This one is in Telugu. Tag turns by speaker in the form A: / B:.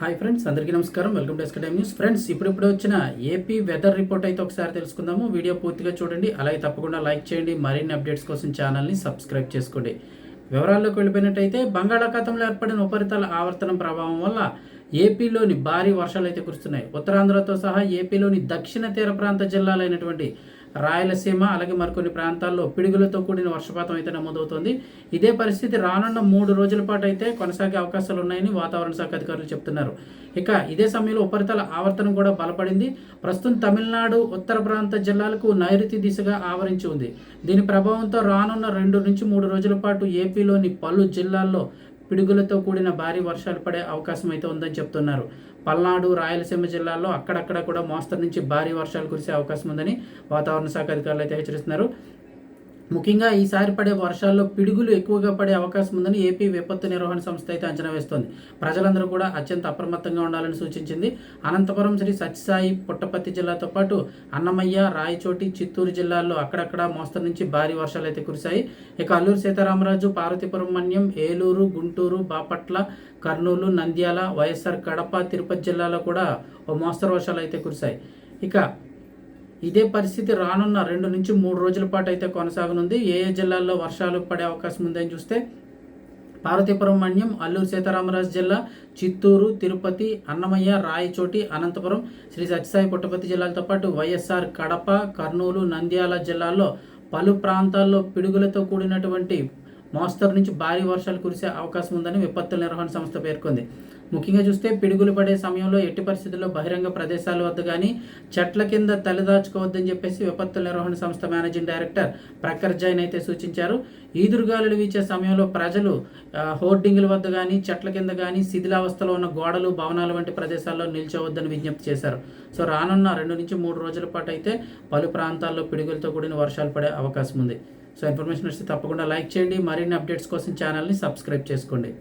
A: హాయ్ ఫ్రెండ్స్ అందరికీ నమస్కారం. వెల్కమ్ టు ఎస్కటైమ్ న్యూస్ ఫ్రెండ్స్ ఇప్పుడిప్పుడు వచ్చిన ఏపీ వెదర్ రిపోర్ట్ అయితే ఒకసారి తెలుసుకుందాము. వీడియో పూర్తిగా చూడండి. అలాగే తప్పకుండా లైక్ చేయండి. మరిన్ని అప్డేట్స్ కోసం ఛానల్ని సబ్స్క్రైబ్ చేసుకోండి. వివరాల్లోకి వెళ్ళిపోయినట్టయితే బంగాళాఖాతంలో ఏర్పడిన ఉపరితల ఆవర్తనం ప్రభావం వల్ల ఏపీలోని భారీ వర్షాలు అయితే కురుస్తున్నాయి. ఉత్తరాంధ్రతో సహా ఏపీలోని దక్షిణ తీర ప్రాంత జిల్లాలైనటువంటి రాయలసీమ అలాగే మరికొన్ని ప్రాంతాల్లో పిడుగులతో కూడిన వర్షపాతం అయితే నమోదవుతోంది. ఇదే పరిస్థితి రానున్న మూడు రోజుల పాటు అయితే కొనసాగే అవకాశాలు ఉన్నాయని వాతావరణ శాఖ అధికారులు చెప్తున్నారు. ఇక ఇదే సమయంలో ఉపరితల ఆవర్తనం కూడా బలపడింది. ప్రస్తుతం తమిళనాడు ఉత్తర ప్రాంత జిల్లాలకు నైరుతి దిశగా ఆవరించి ఉంది. దీని ప్రభావంతో రానున్న రెండు నుంచి మూడు రోజుల పాటు ఏపీలోని పలు జిల్లాల్లో పిడుగులతో కూడిన భారీ వర్షాలు పడే అవకాశం అయితే ఉందని చెప్తున్నారు. పల్నాడు రాయలసీమ జిల్లాల్లో అక్కడక్కడ కూడా మోస్తరు నుంచి భారీ వర్షాలు కురిసే అవకాశం ఉందని వాతావరణ శాఖ అధికారులు అయితే హెచ్చరిస్తున్నారు. ముఖ్యంగా ఈసారి పడే వర్షాల్లో పిడుగులు ఎక్కువగా పడే అవకాశం ఉందని ఏపీ విపత్తు నిర్వహణ సంస్థ అయితే అంచనా వేస్తోంది. ప్రజలందరూ కూడా అత్యంత అప్రమత్తంగా ఉండాలని సూచించింది. అనంతపురం శ్రీ సత్యసాయి పుట్టపర్తి జిల్లాతో పాటు అన్నమయ్య రాయచోటి చిత్తూరు జిల్లాల్లో అక్కడక్కడ మోస్తరు నుంచి భారీ వర్షాలు అయితే కురిశాయి. ఇక అల్లూరు సీతారామరాజు పార్వతీపురం మన్యం ఏలూరు గుంటూరు బాపట్ల కర్నూలు నంద్యాల వైఎస్ఆర్ కడప తిరుపతి జిల్లాలో కూడా ఓ మోస్తరు వర్షాలు అయితే కురిశాయి. ఇక ఇదే పరిస్థితి రానున్న రెండు నుంచి మూడు రోజుల పాటు అయితే కొనసాగనుంది. ఏ ఏ జిల్లాల్లో వర్షాలు పడే అవకాశం ఉందని చూస్తే పార్వతీపురం అల్లూరు సీతారామరాజు జిల్లా చిత్తూరు తిరుపతి అన్నమయ్య రాయచోటి అనంతపురం శ్రీ సత్యసాయి పుట్టపర్తి జిల్లాలతో పాటు వైఎస్ఆర్ కడప కర్నూలు నంద్యాల జిల్లాల్లో పలు ప్రాంతాల్లో పిడుగులతో కూడినటువంటి మోస్తరు నుంచి భారీ వర్షాలు కురిసే అవకాశం ఉందని విపత్తుల నిర్వహణ సంస్థ పేర్కొంది. ముఖ్యంగా చూస్తే పిడుగులు పడే సమయంలో ఎట్టి పరిస్థితుల్లో బహిరంగ ప్రదేశాల వద్ద కానీ చెట్ల కింద తలదాచుకోవద్దని చెప్పేసి విపత్తుల నిర్వహణ సంస్థ మేనేజింగ్ డైరెక్టర్ ప్రఖర్ జైన్ అయితే సూచించారు. ఈదురుగాలులు వీచే సమయంలో ప్రజలు హోర్డింగ్ల హోర్డింగుల వద్ద కానీ చెట్ల కింద కానీ శిథిలావస్థలో ఉన్న గోడలు భవనాలు వంటి ప్రదేశాల్లో నిల్చోవద్దని విజ్ఞప్తి చేశారు. సో రానున్న రెండు నుంచి మూడు రోజుల పాటు అయితే పలు ప్రాంతాల్లో పిడుగులతో కూడిన వర్షాలు పడే అవకాశం ఉంది. సో ఇన్ఫర్మేషన్ వస్తే తప్పకుండా లైక్ చేయండి. మరిన్ని అప్డేట్స్ కోసం ఛానల్ని సబ్స్క్రైబ్ చేసుకోండి.